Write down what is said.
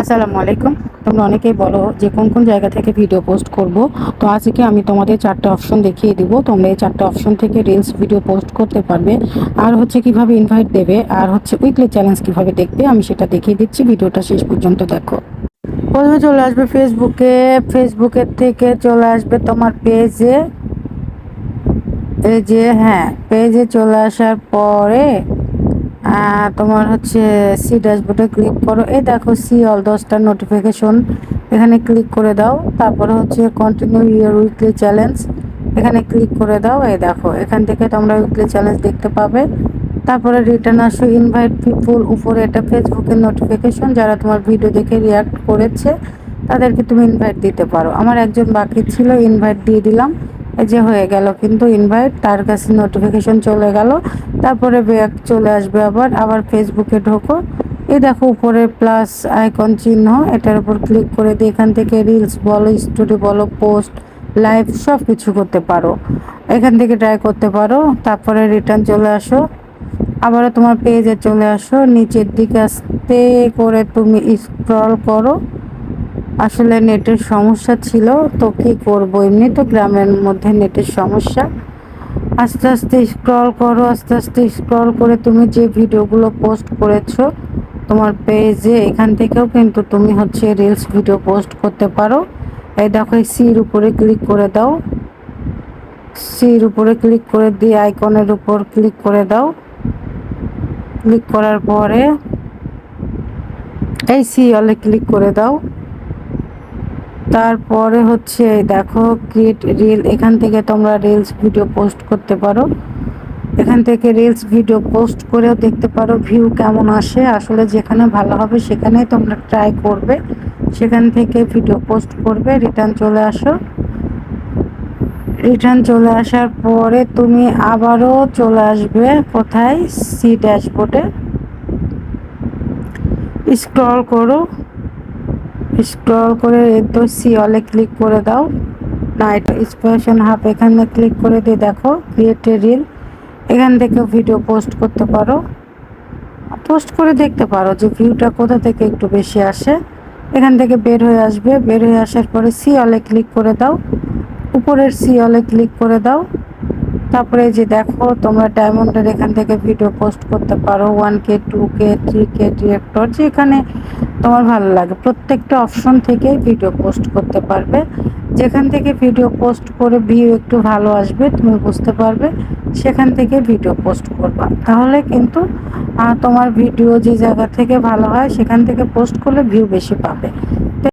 আসসালামু আলাইকুম। তোমরা অনেকেই বলো যে কোন কোন জায়গা থেকে ভিডিও পোস্ট করব। তো আজকে আমি তোমাদের চারটে অপশন দেখিয়ে দিব। তোমরা এই চারটে অপশন থেকে রিলস ভিডিও পোস্ট করতে পারবে। আর হচ্ছে কীভাবে ইনভাইট দেবে, আর হচ্ছে উইকলি চ্যালেঞ্জ কীভাবে দেখবে, আমি সেটা দেখিয়ে দিচ্ছি। ভিডিওটা শেষ পর্যন্ত দেখো। প্রথমে চলে আসবে ফেসবুকে ফেসবুকের থেকে চলে আসবে তোমার পেজে এই যে হ্যাঁ পেজে চলে আসার পরে তোমার হচ্ছে সি ড্যাশবোর্ডে ক্লিক করো। এই দেখো সি অল দশটা নোটিফিকেশন এখানে ক্লিক করে দাও। তারপরে হচ্ছে কন্টিনিউ ইয়ার উইকলি চ্যালেঞ্জ এখানে ক্লিক করে দাও। এই দেখো, এখান থেকে তোমরা উইকলি চ্যালেঞ্জ দেখতে পাবে। তারপরে রিটার্ন আসো। ইনভাইট পিপুল উপরে এটা ফেসবুকের নোটিফিকেশন যারা তোমার ভিডিও দেখে রিয়াক্ট করেছে, তাদেরকে তুমি ইনভাইট দিতে পারো। আমার একজন বাকি ছিল ইনভাইট দিয়ে দিলাম। যে হয়ে গেল কিন্তু ইনভাইট তার কাছে নোটিফিকেশন চলে গেল। তারপরে ব্যাক চলে আসবে আবার আবার ফেসবুকে ঢোকো। এই দেখো উপরে প্লাস আইকন চিহ্ন, এটার উপর ক্লিক করে দিয়ে এখান থেকে রিলস বলো স্টোরি বলো পোস্ট লাইভ সব কিছু করতে পারো। এখান থেকে ট্রাই করতে পারো, তারপরে রিটার্ন চলে আসো। আবারও তোমার পেজে চলে আসো, নিচের দিকে আসতে করে তুমি স্ক্রল করো। আসলে নেটের সমস্যা ছিল, তো কি করব? এমনি তো গ্রামের মধ্যে নেটের সমস্যা। আস্তে আস্তে স্ক্রল করো, আস্তে আস্তে স্ক্রল করে তুমি যে ভিডিওগুলো পোস্ট করেছ, তোমার পেজে এখান থেকেও কিন্তু তুমি হচ্ছে রিলস ভিডিও পোস্ট করতে পারো। এই দেখো, এই সির উপরে ক্লিক করে দাও। সির উপরে ক্লিক করে দিয়ে আইকনের উপর ক্লিক করে দাও। ক্লিক করার পরে, এই সি অলে ক্লিক করে দাও। তারপরে হচ্ছে, দেখো ক্রিয়েট রিল এখান থেকে তোমরা রিলস ভিডিও পোস্ট করতে পারো। এখান থেকে রিলস ভিডিও পোস্ট করেও দেখতে পারো ভিউ কেমন আসে। আসলে যেখানে ভালো হবে সেখানেই তোমরা ট্রাই করবে। সেখান থেকে ভিডিও পোস্ট করবে রিটার্ন চলে আসো। রিটার্ন চলে আসার পরে তুমি আবারও চলে আসবে কোথায়? সি ড্যাশবোর্ডে স্ক্রল করো। স্ক্রল করে তো সি অলে ক্লিক করে দাও। না, এটা ইন্সপিরেশন হাব এখানে ক্লিক করে দিয়ে দেখো ক্রিয়েট রিল এখান থেকে ভিডিও পোস্ট করতে পারো। পোস্ট করে দেখতে পারো যে ভিউটা কোথা থেকে একটু বেশি আসে। এখান থেকে বের হয়ে আসবে। বের হয়ে আসার পরে সি অলে ক্লিক করে দাও। উপরের সি অলে ক্লিক করে দাও। তারপরে যে দেখো, তোমরা ডায়মন্ডের এখান থেকে ভিডিও পোস্ট করতে পারো one K two K three K director যেখানে তোমার ভালো লাগে। প্রত্যেকটা অপশন থেকে ভিডিও পোস্ট করতে পারবে। যেখান থেকে ভিডিও পোস্ট করে ভিউ একটু ভালো আসবে, তুমি বুঝতে পারবে, সেখান থেকে ভিডিও পোস্ট করবা। তাহলে কিন্তু তোমার ভিডিও যে জায়গা থেকে ভালো হয়, সেখান থেকে পোস্ট করলে ভিউ বেশি পাবে।